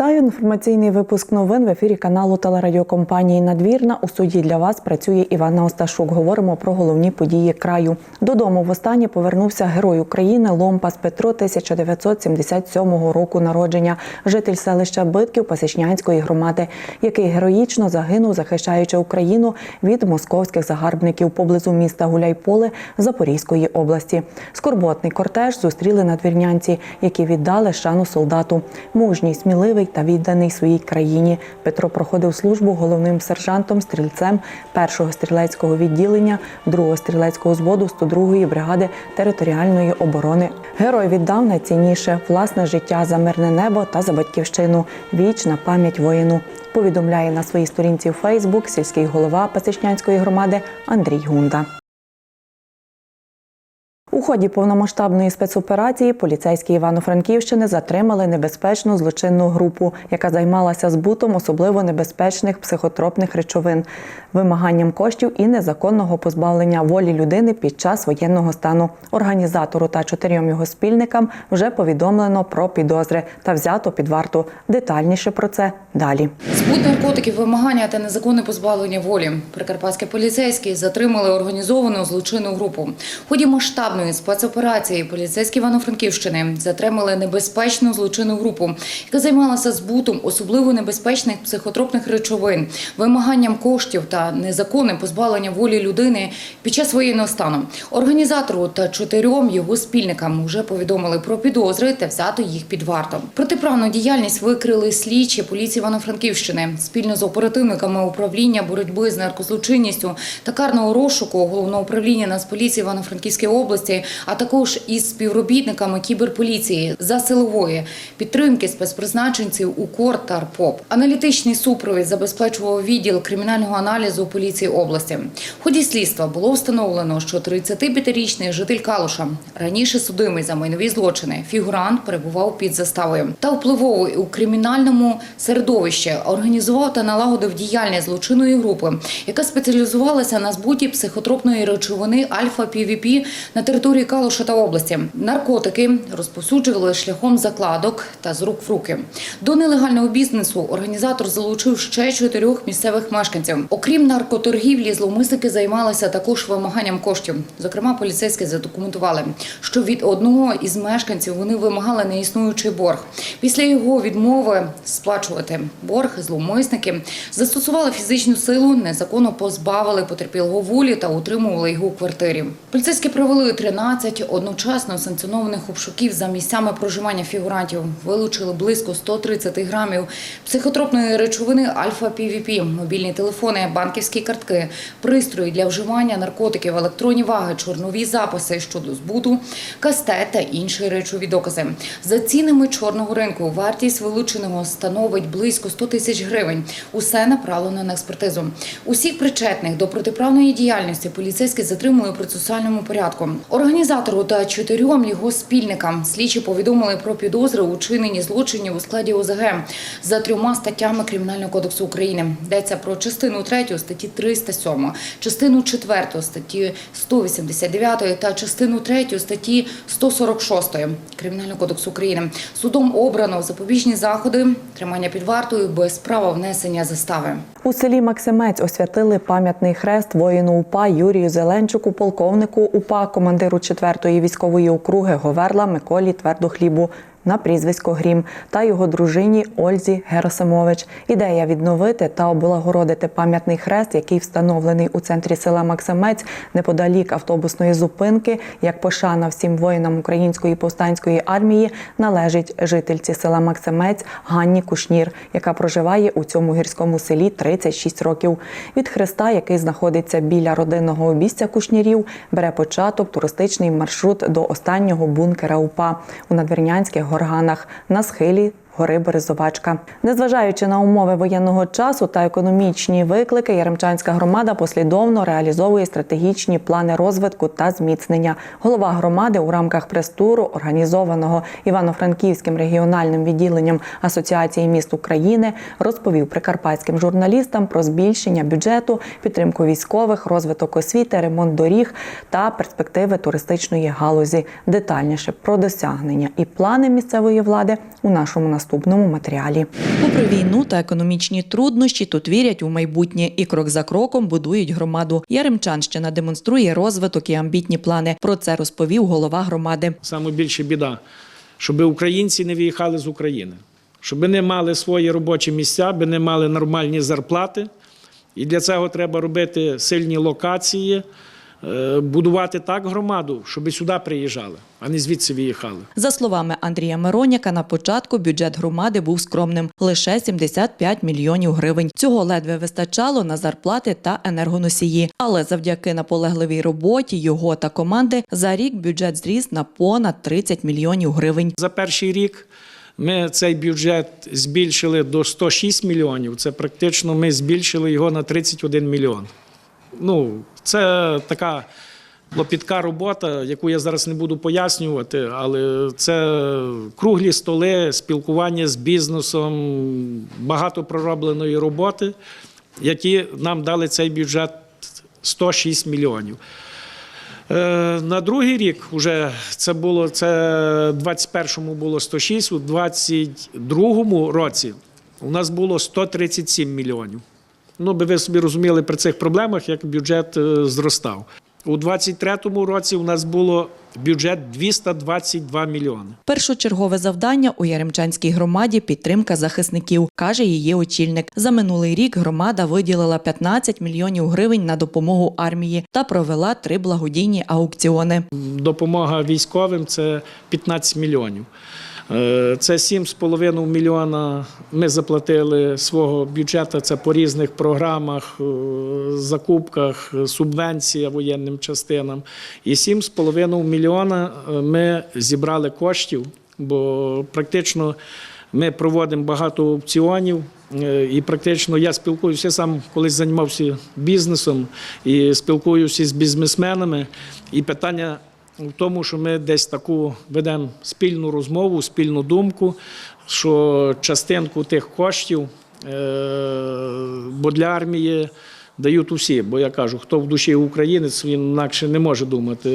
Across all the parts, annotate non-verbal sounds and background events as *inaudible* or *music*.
Вітаю. Інформаційний випуск новин в ефірі каналу телерадіокомпанії Надвірна. У суді для вас працює Івана Осташук. Говоримо про головні події краю. Додому востаннє повернувся герой України Ломпас Петро 1977 року народження, житель селища Битків Пасічнянської громади, який героїчно загинув, захищаючи Україну від московських загарбників поблизу міста Гуляйполе Запорізької області. Скорботний кортеж зустріли надвірнянці, які віддали шану солдату. Мужній, сміливий та відданий своїй країні. Петро проходив службу головним сержантом, стрільцем першого стрілецького відділення, другого стрілецького зводу 102-ї бригади територіальної оборони. Герой віддав найцінніше власне життя за мирне небо та за батьківщину. Вічна пам'ять воїну. Повідомляє на своїй сторінці у Фейсбук сільський голова Пасічнянської громади Андрій Гунда. У ході повномасштабної спецоперації поліцейські Івано-Франківщини затримали небезпечну злочинну групу, яка займалася збутом особливо небезпечних психотропних речовин, вимаганням коштів і незаконного позбавлення волі людини під час воєнного стану. Організатору та чотирьом його спільникам вже повідомлено про підозри та взято під варту. Детальніше про це далі. Збут наркотиків, вимагання та незаконне позбавлення волі. Прикарпатські поліцейські затримали організовану злочинну групу. В ході масштабної спецоперації поліцейські Івано-Франківщини затримали небезпечну злочинну групу, яка займалася збутом особливо небезпечних психотропних речовин, вимаганням коштів та незаконним позбавленням волі людини під час воєнного стану. Організатору та чотирьом його спільникам вже повідомили про підозри та взято їх під варту. Протиправну діяльність викрили слідчі поліції Івано-Франківщини спільно з оперативниками управління боротьби з наркозлочинністю та карного розшуку головного управління Нацполіції Івано-Франківської області, а також із співробітниками кіберполіції за силової підтримки спецпризначенців УКОР та РПОП. Аналітичний супровід забезпечував відділ кримінального аналізу поліції області. В ході слідства було встановлено, що 35-річний житель Калуша, раніше судимий за майнові злочини, фігурант перебував під заставою та впливовий у кримінальному середовищі, організував та налагодив діяльність злочинної групи, яка спеціалізувалася на збуті психотропної речовини альфа пвп на території Калуша та області. Наркотики розповсюджували шляхом закладок та з рук в руки. До нелегального бізнесу організатор залучив ще чотирьох місцевих мешканців. Окрім наркоторгівлі, зловмисники займалися також вимаганням коштів. Зокрема, поліцейські задокументували, що від одного із мешканців вони вимагали неіснуючий борг. Після його відмови сплачувати борг зловмисники застосували фізичну силу, незаконно позбавили потерпілого волі та утримували його у квартирі. Поліцейські провели 13 одночасно санкціонованих обшуків за місцями проживання фігурантів. Вилучили близько 130 грамів психотропної речовини альфа пвп мобільні телефони, банківські картки, пристрої для вживання наркотиків, електронні ваги, чорнові записи щодо збуту, кастет та інші речові докази. За цінами чорного ринку вартість вилученого становить близько 100 тисяч гривень. Усе направлено на експертизу. Усіх причетних до протиправної діяльності поліцейські затримали у процесуальному порядку. Організатору та чотирьом його спільникам слідчі повідомили про підозри у чиненні злочинів у складі ОЗГ за трьома статтями Кримінального кодексу України. Йдеться про частину 3 статті 307, частину 4 статті 189 та частину 3 статті 146 Кримінального кодексу України. Судом обрано запобіжні заходи, тримання під вартою без права внесення застави. У селі Максимець освятили пам'ятний хрест воїну УПА Юрію Зеленчуку, полковнику УПА, командиру 4-ї військової округи Говерла Миколі Твердохлібу на прізвисько Грім та його дружині Ользі Герасимович. Ідея відновити та облагородити пам'ятний хрест, який встановлений у центрі села Максимець неподалік автобусної зупинки, як пошана всім воїнам української повстанської армії, належить жительці села Максимець Ганні Кушнір, яка проживає у цьому гірському селі 36 років. Від хреста, який знаходиться біля родинного обійстя Кушнірів, бере початок туристичний маршрут до останнього бункера УПА у надвірнянських горганах на схилі. Гори Березовачка, незважаючи на умови воєнного часу та економічні виклики, Яремчанська громада послідовно реалізовує стратегічні плани розвитку та зміцнення. Голова громади у рамках прес-туру, організованого Івано-Франківським регіональним відділенням Асоціації міст України, розповів прикарпатським журналістам про збільшення бюджету, підтримку військових, розвиток освіти, ремонт доріг та перспективи туристичної галузі. Детальніше про досягнення і плани місцевої влади у нашому наступному наступному матеріалі. Попри війну та економічні труднощі, тут вірять у майбутнє і крок за кроком будують громаду. Яремчанщина демонструє розвиток і амбітні плани. Про це розповів голова громади. Саме більше біда, щоб українці не виїхали з України, щоб не мали свої робочі місця, аби не мали нормальні зарплати. І для цього треба робити сильні локації, будувати так громаду, щоб сюди приїжджали, а не звідси виїхали. За словами Андрія Мироняка, на початку бюджет громади був скромним лише 75 мільйонів гривень. Цього ледве вистачало на зарплати та енергоносії. Але завдяки наполегливій роботі його та команди за рік бюджет зріс на понад 30 мільйонів гривень. За перший рік ми цей бюджет збільшили до 106 мільйонів. Це практично ми збільшили його на 31 мільйон. Ну, це така клопітка робота, яку я зараз не буду пояснювати, але це круглі столи, спілкування з бізнесом, багато проробленої роботи, які нам дали цей бюджет 106 мільйонів. Е, На другий рік вже це було це 21-му було 106, у 22-му році у нас було 137 мільйонів. Ну, би ви собі розуміли при цих проблемах, як бюджет е, зростав. У 23-му році у нас було бюджет 222 мільйони. Першочергове завдання у Яремчанській громаді підтримка захисників, каже її очільник. За минулий рік громада виділила 15 мільйонів гривень на допомогу армії та провела три благодійні аукціони. Допомога військовим це 15 мільйонів. Е, Це 7,5 мільйона ми заплатили свого бюджету. Це по різних програмах, е, закупках, е, субвенція воєнним частинам. І 7,5 мільйона ми зібрали коштів, бо практично ми проводимо багато аукціонів. е, І практично я спілкуюся я сам, колись займався бізнесом і спілкуюся з бізнесменами. І питання в тому, що ми десь таку ведемо спільну розмову, спільну думку, що частинку тих коштів, е, бо для армії дають усі. Бо я кажу, хто в душі українець, він інакше не може думати.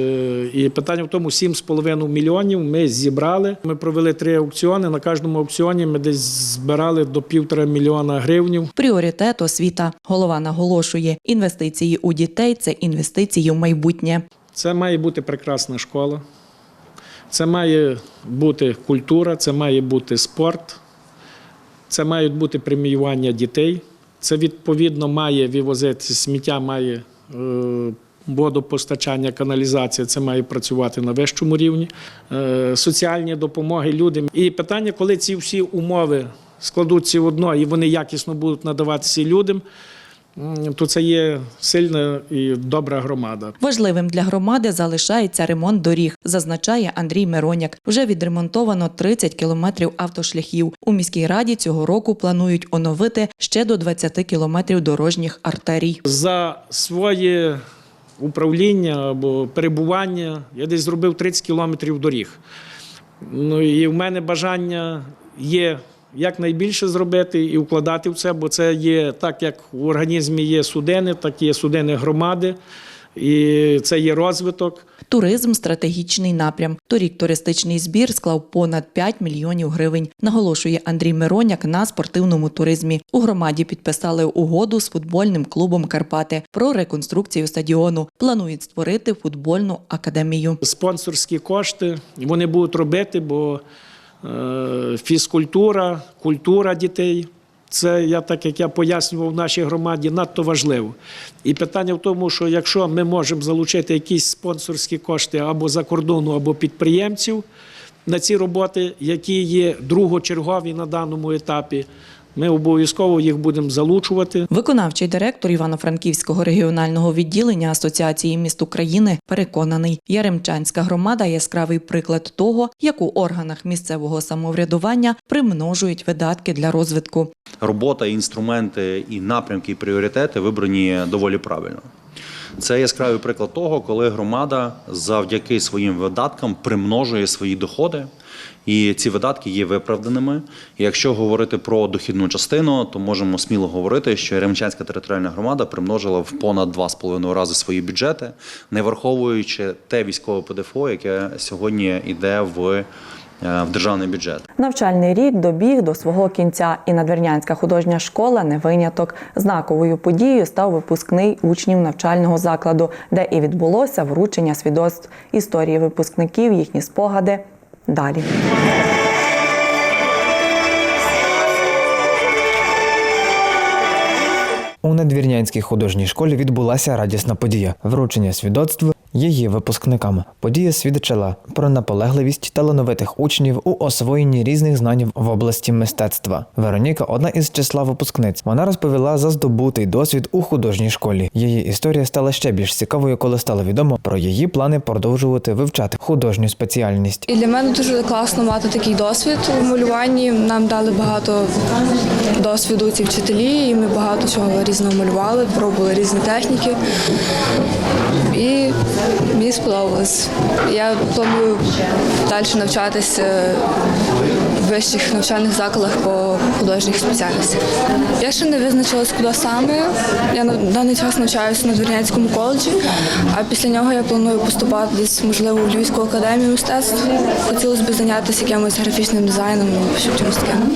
І питання в тому, 7,5 мільйонів ми зібрали. Ми провели три аукціони. На кожному аукціоні ми десь збирали до півтора мільйона гривнів. Пріоритет освіта. Голова наголошує, інвестиції у дітей це інвестиції в майбутнє. Це має бути прекрасна школа, це має бути культура, це має бути спорт, це мають бути преміювання дітей. Це відповідно має вивозити сміття, має е, водопостачання, каналізація. Це має працювати на вищому рівні, е, соціальні допомоги людям. І питання, коли ці всі умови складуться в одно і вони якісно будуть надаватися людям, то це є сильна і добра громада. Важливим для громади залишається ремонт доріг, зазначає Андрій Мироняк. Вже відремонтовано 30 кілометрів автошляхів. У міській раді цього року планують оновити ще до 20 кілометрів дорожніх артерій. За своє управління або перебування я десь зробив 30 кілометрів доріг. Ну і в мене бажання є якнайбільше зробити і вкладати в це, бо це є так, як в організмі є судини, так є судини громади, і це є розвиток. Туризм стратегічний напрям. Торік туристичний збір склав понад 5 мільйонів гривень. Наголошує Андрій Мироняк на спортивному туризмі. У громаді підписали угоду з футбольним клубом Карпати про реконструкцію стадіону. Планують створити футбольну академію. спонсорські кошти вони будуть робити, бо фізкультура, культура дітей. Це я так як я пояснював в нашій громаді, надто важливо. І питання в тому, що якщо ми можемо залучити якісь спонсорські кошти або за кордону, або підприємців на ці роботи, які є другочергові на даному етапі, ми обов'язково їх будемо залучувати. Виконавчий директор Івано-Франківського регіонального відділення Асоціації міст України переконаний, Яремчанська громада яскравий приклад того, як у органах місцевого самоврядування примножують видатки для розвитку. робота, інструменти, і напрямки, і пріоритети вибрані доволі правильно. Це яскравий приклад того, коли громада завдяки своїм видаткам примножує свої доходи, і ці видатки є виправданими. І якщо говорити про дохідну частину, то можемо сміло говорити, що Ремчанська територіальна громада примножила в понад 2,5 рази свої бюджети, не враховуючи те військове ПДФО, яке сьогодні йде в е, в державний бюджет. Навчальний рік добіг до свого кінця, і Надвірнянська художня школа не виняток. Знаковою подією став випускний учнів навчального закладу, де і відбулося вручення свідоцтв історії випускників, їхні спогади. Далі. У надвірнянській художній школі відбулася радісна подія вручення свідоцтв її випускникам. Подія свідчила про наполегливість талановитих учнів у освоєнні різних знань в області мистецтва. Вероніка одна із числа випускниць. Вона розповіла за здобутий досвід у художній школі. Її історія стала ще більш цікавою, коли стало відомо про її плани продовжувати вивчати художню спеціальність. І для мене дуже класно мати такий досвід у малюванні. Нам дали багато досвіду ці вчителі, і ми багато чого різного малювали, пробували різні техніки. І мені сподобалось. Я планую далі навчатися вищих навчальних закладах по художніх спеціальностях. Я ще не визначилась, куди саме. Я на даний час навчаюся на Дворянському коледжі, а після нього я планую поступати десь, можливо, в Львівську академію мистецтв. Хотілося б зайнятися якимось графічним дизайном або чимось таким.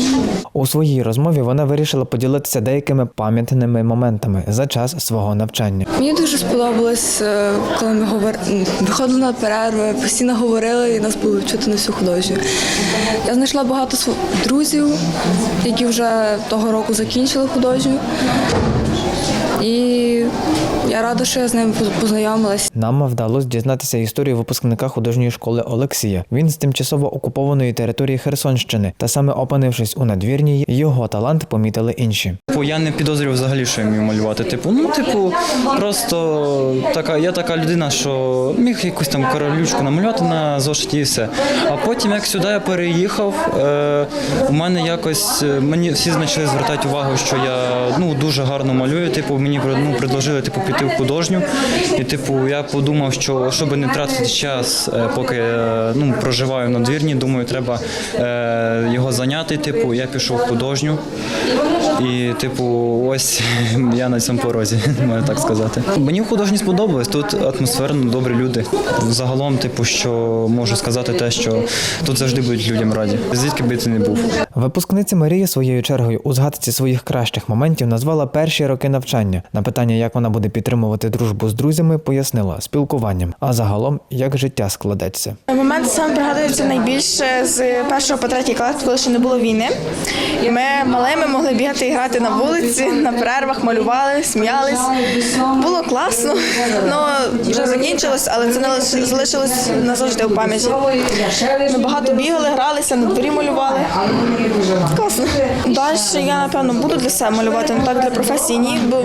У своїй розмові вона вирішила поділитися деякими пам'ятними моментами за час свого навчання. Мені дуже сподобалось, е, коли ми говор... виходили на перерви, постійно говорили і нас було чути на всю художню. Я знайшла багато св- друзів, які вже того року закінчили художню. І я рада, що я з ними познайомилась. Нам вдалося дізнатися історію випускника художньої школи Олексія. Він з тимчасово окупованої території Херсонщини, та саме опинившись у надвірній, його талант помітили інші. Типу, я не підозрював взагалі, що я вмію малювати. Типу, ну, типу, просто така, я така людина, що міг якусь там королючку намалювати на зошиті і все. А потім, як сюди я переїхав, е, у мене якось е, мені всі почали звертати увагу, що я ну, дуже гарно малюю. Типу, мені ну, предложили типу, піти художню. І типу, я подумав, що щоб не тратити час, е, поки е, ну, проживаю на двірні, думаю, треба е, його зайняти. Типу, я пішов в художню. І, типу, ось *laughs* я на цьому порозі, *laughs* можна так сказати. Мені в художні сподобалось. Тут атмосферно, добрі люди. Загалом, типу, що можу сказати те, що тут завжди будуть людям раді. Звідки би ти не був. Випускниця Марія своєю чергою у згадці своїх кращих моментів назвала перші роки навчання. На питання, як вона буде підтримувати дружбу з друзями, пояснила спілкуванням, а загалом як життя складеться. Момент саме пригадується найбільше з першого по третій клас, коли ще не було війни. І ми малими могли бігати і грати на вулиці, на перервах, малювали, сміялись. Було класно, ну вже закінчилось, але це не залишилось назавжди у пам'яті. Ми багато бігали, гралися, на дворі малювали. Класно. Далі я, напевно, буду для себе малювати, не так для професії, ні, бо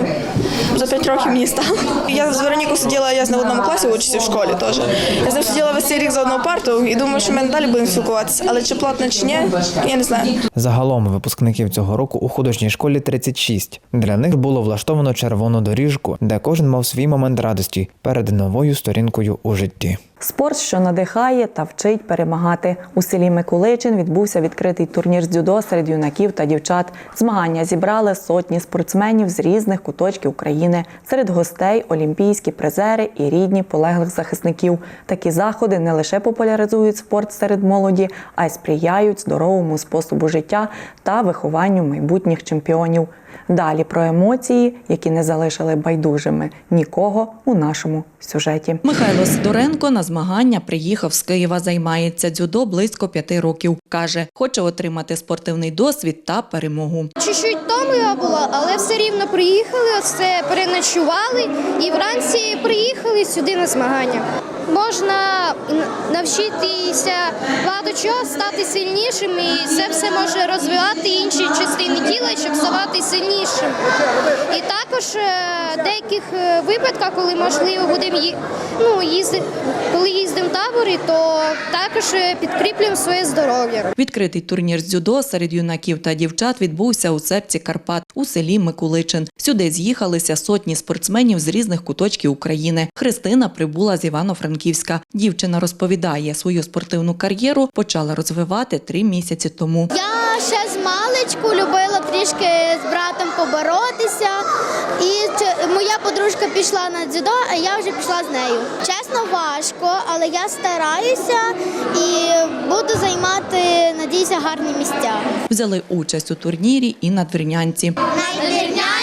за п'ять років мені стало. Я з Вероніку сиділа, я в одному класі участі в школі теж. Я з ним сиділа весь цей рік за одну парту і думаю, що ми надалі будемо спілкуватися. Але чи платно, чи ні, я не знаю. Загалом випускників цього року у художній школі 36. Для них було влаштовано червону доріжку, де кожен мав свій момент радості перед новою сторінкою у житті. Спорт, що надихає та вчить перемагати. У селі Миколичин відбувся відкритий турнір з дзюдо серед юнаків та дівчат. Змагання зібрали сотні спортсменів з різних куточків України. Серед гостей олімпійські призери і рідні полеглих захисників. Такі заходи не лише популяризують спорт серед молоді, а й сприяють здоровому способу життя та вихованню майбутніх чемпіонів. Далі про емоції, які не залишили байдужими нікого у нашому сюжеті. Михайло Сидоренко на змагання приїхав з Києва. Займається дзюдо близько п'яти років. каже, хоче отримати спортивний досвід та перемогу. Чуть-чуть втомлива була, але все рівно приїхали, все переночували і вранці приїхали сюди на змагання. Можна навчитися багато чого, стати сильнішим, і це все може розвивати інші частини тіла, щоб ставати сильнішим. І також е, в деяких е, випадках, коли можливо будемо ну, їзди, коли їздимо в табори, то також е, підкріплюємо своє здоров'я. Відкритий турнір з дзюдо серед юнаків та дівчат відбувся у серці Карпат у селі Микуличин. Сюди з'їхалися сотні спортсменів з різних куточків України. Христина прибула з Івано-Франківська. Дівчина розповідає, свою спортивну кар'єру почала розвивати три місяці тому. Я ще з вуличку, любила трішки з братом поборотися. І моя подружка пішла на дзюдо, а я вже пішла з нею. Чесно, важко, але я стараюся і буду займати, надіюся, гарні місця. Взяли участь у турнірі і надвірнянці. Надвірнянська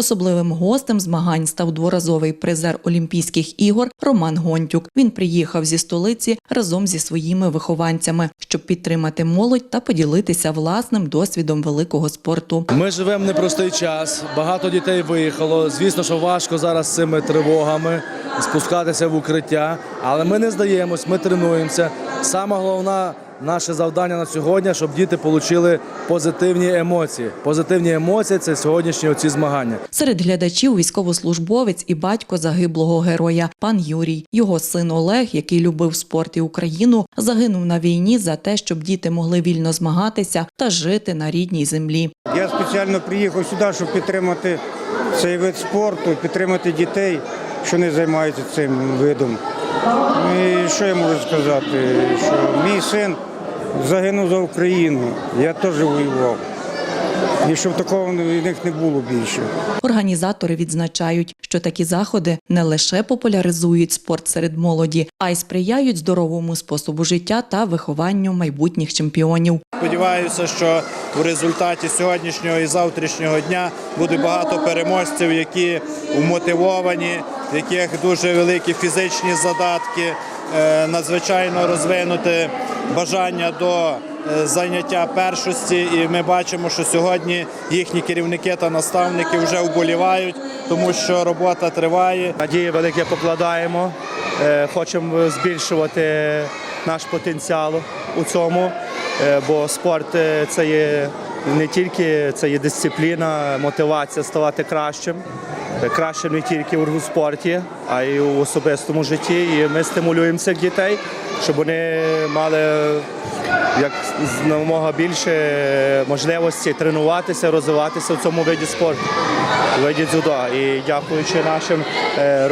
Особливим гостем змагань став дворазовий призер Олімпійських ігор Роман Гонтюк. Він приїхав зі столиці разом зі своїми вихованцями, щоб підтримати молодь та поділитися власним досвідом великого спорту. Ми живемо в непростий час. Багато дітей виїхало. Звісно, що важко зараз з цими тривогами спускатися в укриття, але ми не здаємось, ми тренуємося. Саме головне наше завдання на сьогодні, щоб діти отримали позитивні емоції. Позитивні емоції це сьогоднішні оці змагання. Серед глядачів військовослужбовець і батько загиблого героя пан Юрій. Його син Олег, який любив спорт і Україну, загинув на війні за те, щоб діти могли вільно змагатися та жити на рідній землі. Я спеціально приїхав сюди, щоб підтримати цей вид спорту, підтримати дітей, що не займаються цим видом. Ну, І що я можу сказати? Що мій син загинув за Україну, я теж воював. І щоб такого в них не було більше. Організатори відзначають, що такі заходи не лише популяризують спорт серед молоді, а й сприяють здоровому способу життя та вихованню майбутніх чемпіонів. Сподіваюся, що в результаті сьогоднішнього і завтрашнього дня буде багато переможців, які вмотивовані, в яких дуже великі фізичні задатки, надзвичайно розвинуте бажання до е, зайняття першості. І ми бачимо, що сьогодні їхні керівники та наставники вже вболівають, тому що робота триває. Надії велике покладаємо. Е, Хочемо збільшувати наш потенціал у цьому, е, бо спорт е, це є не тільки це є дисципліна, мотивація ставати кращим. Е, Кращим не тільки у спорті, а й у особистому житті. І ми стимулюємо цих дітей, щоб вони мали як намога більше можливості тренуватися, розвиватися в цьому виді спорту, виді дзюдо. І дякуючи нашим е,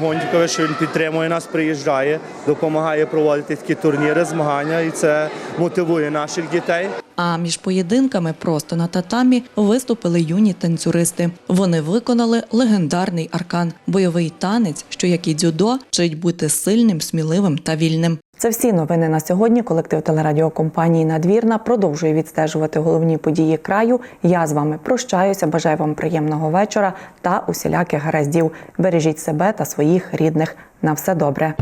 Гундікові, що він підтримує нас, приїжджає, допомагає проводити такі турніри, змагання, і це мотивує наших дітей. А між поєдинками просто на татамі виступили юні танцюристи. Вони виконали легендарний аркан бойовий танець, що як і дзюдо, вчить бути сильним, сміливим та вільним. Це всі новини на сьогодні. Колектив телерадіокомпанії Надвірна продовжує відстежувати головні події краю. Я з вами прощаюся. Бажаю вам приємного вечора та усіляких гараздів. Бережіть себе та своїх рідних. На все добре.